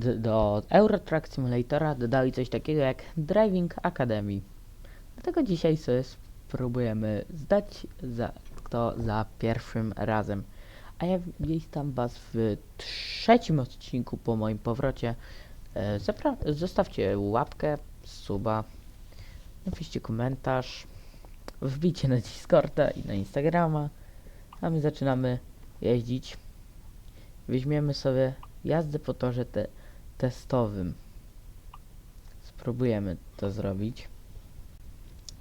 do Euro Truck Simulatora dodali coś takiego jak Driving Academy. Dlatego dzisiaj sobie spróbujemy zdać za, to za pierwszym razem. A ja witam Was w trzecim odcinku po moim powrocie. E, zapra- zostawcie łapkę, suba, napiszcie komentarz, wbijcie na Discorda i na Instagrama, a my zaczynamy jeździć. Weźmiemy sobie jazdę po torze te testowym. Spróbujemy to zrobić.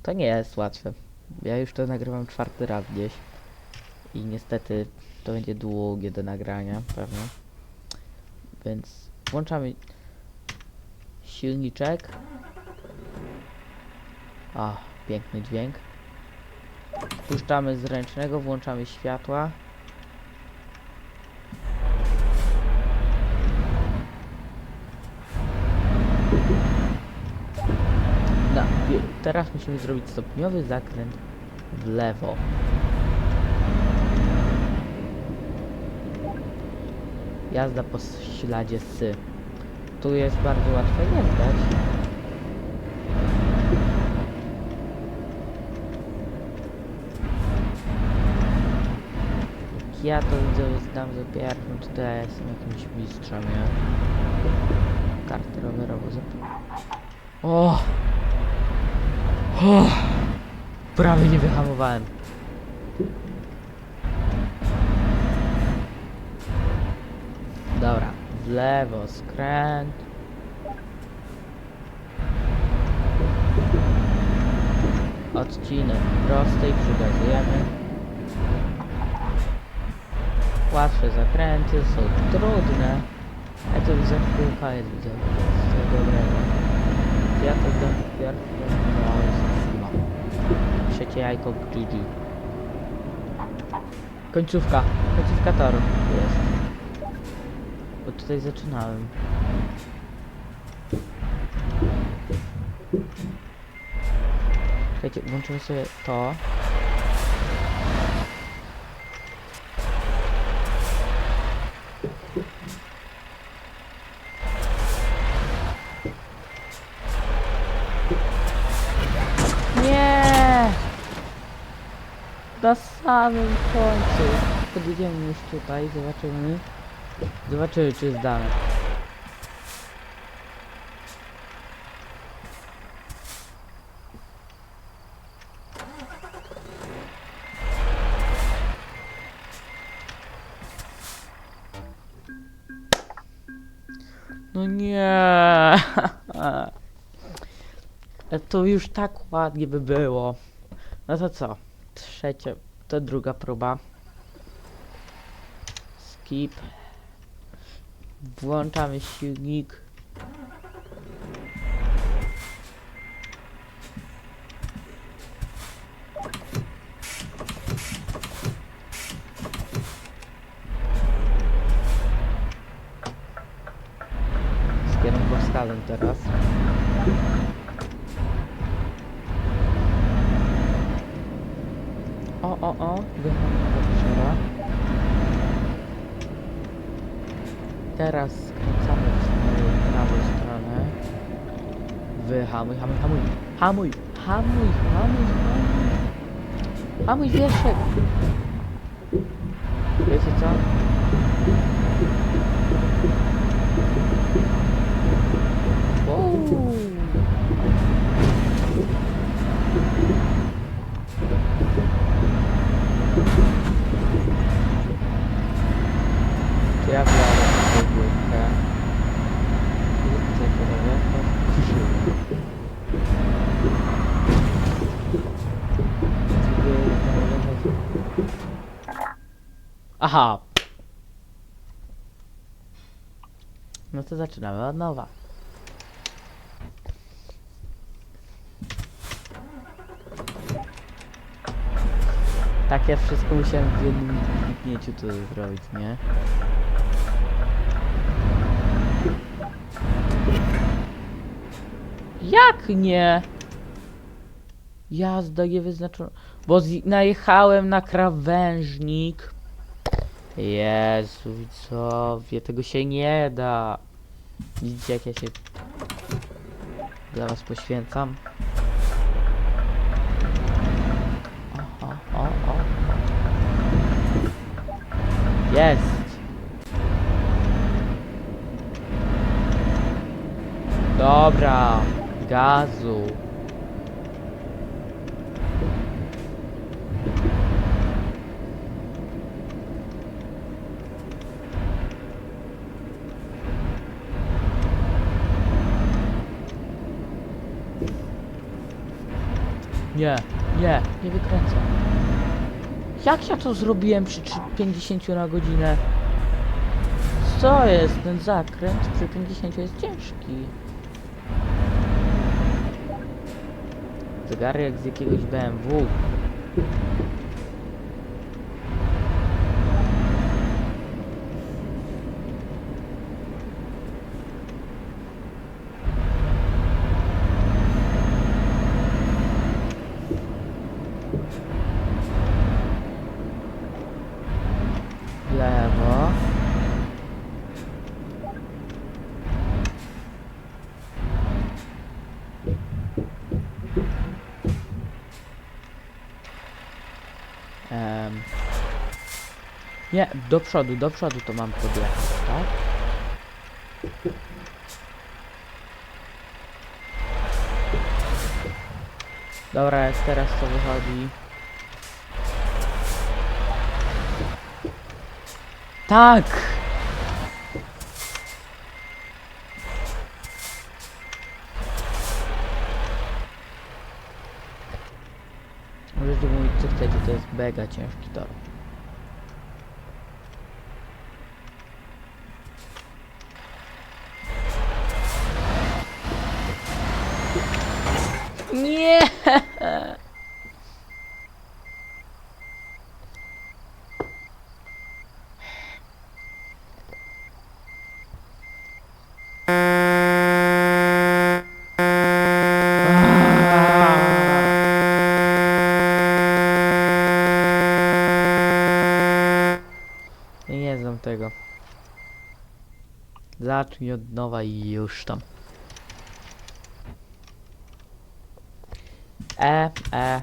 To nie jest łatwe. Ja już to nagrywam czwarty raz gdzieś. I niestety to będzie długie do nagrania, pewnie. Więc włączamy silniczek. O, piękny dźwięk. Puszczamy z ręcznego, włączamy światła. No, wie- teraz musimy zrobić stopniowy zakręt w lewo. Jazda po śladzie sy. Tu jest bardzo zdać. Jak Ja to widzę, zdam za pierwszym, to ja jestem jakimś mistrzem, nie? Kartę rowerową zap... O! O! Prawie nie wyhamowałem. Dobra, w lewo skręt. Odcinek prostej, przygazujemy. Łatwe zakręty są trudne. A to widzę kółka jest widzę. Z tego dobrego. Ja to dam chyba. Trzecie jajko GG. Końcówka. Końcówka toru jest. Bo tutaj zaczynałem. Czekajcie, włączymy sobie to. Nie! Na samym końcu. Podjedziemy już tutaj, zobaczymy. Zobaczymy, czy zdamy. No nie. To już tak ładnie by było. No to co? Trzecia, to druga próba. Skip. Włączamy silnik. Z kierunkowskazem teraz. O, o, o, wychodzimy do trzeba. Teraz skręcamy w prawą stronę. Wyhamuj, hamuj, hamuj. Hamuj, hamuj, hamuj, hamuj. Hamuj wieszek. Wiecie co? Wow. Ja tą górkę. Kurczę, robię. Aha. No to zaczynamy od nowa. Tak ja wszystko musiałem w jednym kliknięciu to zrobić, nie? Jak nie? Jazda nie wyznaczona. Bo najechałem na krawężnik. Jezu, widzowie, tego się nie da. Widzicie jak ja się dla was poświęcam. O, o. Jest! Dobra, gazu. Nie, nie, nie wykręcam. Jak ja to zrobiłem przy trzy- 50 na godzinę? Co jest? Ten zakręt przy 50 jest ciężki. Zegarek z jakiegoś BMW. Lewo. Em. Nie, do przodu, do przodu to mam podjechać, tak? Dobra, jak teraz to wychodzi? Tak! Możecie mówić co chcecie, to jest mega ciężki tor. Ja nie znam tego. Zacznij od nowa i już tam. E, e.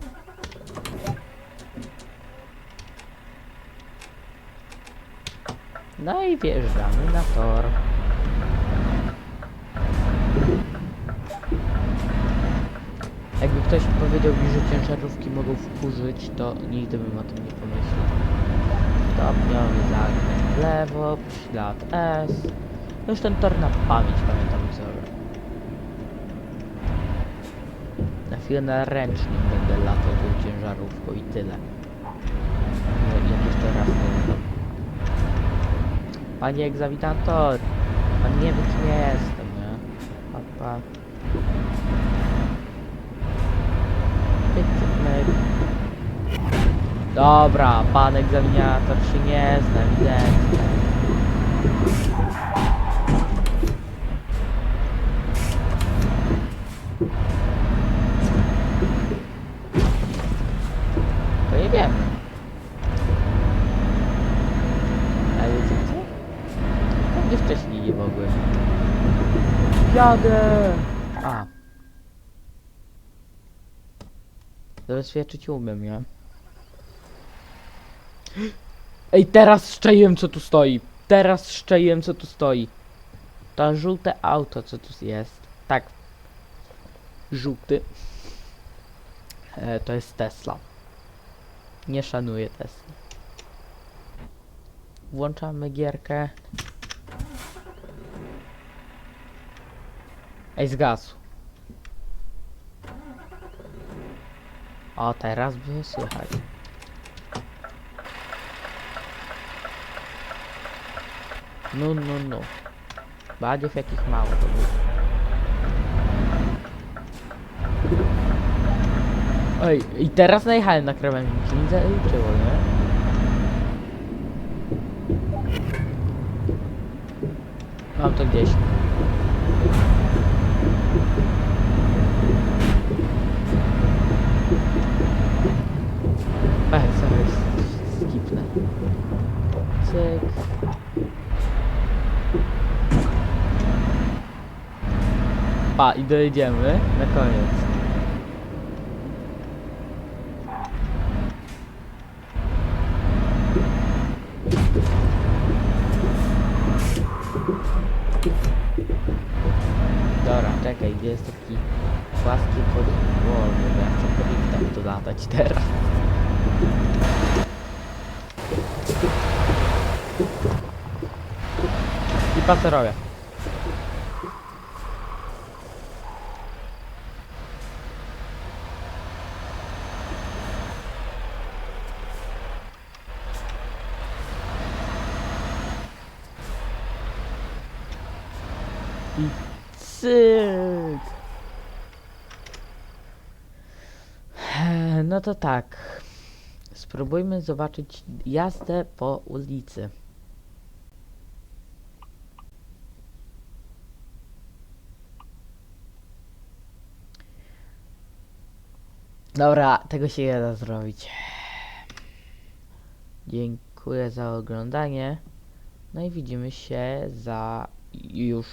No i wjeżdżamy na tor. Jakby ktoś powiedział mi, że ciężarówki mogą wkurzyć, to nigdy bym o tym nie pomyślał. Stopniowy zakręt w lewo, ślad S. Już ten tor na pamięć pamiętam wzory. Na chwilę na ręcznym będę latał tą ciężarówką i tyle. No, Jak jeszcze raz uda. Panie egzaminator, pan nie wie kim jestem, nie? Papa. Pyk, Dobra, pan egzaminator się nie zna, ewidentnie. To nie wiem. Ale co? Pewnie wcześniej nie mogłem. Jadę! A. Zabezpieczyć umiem, nie? Ej, teraz szczaiłem co tu stoi. Teraz szczaiłem co tu stoi. To żółte auto co tu jest. Tak. Żółty. E, to jest Tesla. Nie szanuję Tesla. Włączamy gierkę. Ej, zgasł. O, teraz by słychać. No, no, no. Badziów jakich mało to było. Ej, i teraz najechałem na krawędzi, nie zaliczyło, nie? Mam to gdzieś. Ej, sorry, skipnę. Cyk. Pa, i dojedziemy na koniec. Dobra, czekaj, gdzie jest taki płaski podłoże, bo ja chcę po liftach tu latać teraz. I paserowie. I cyk. No to tak. Spróbujmy zobaczyć jazdę po ulicy. Dobra, tego się nie da zrobić. Dziękuję za oglądanie. No i widzimy się za już,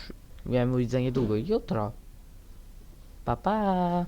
miałem mówić za niedługo, jutro. Pa pa!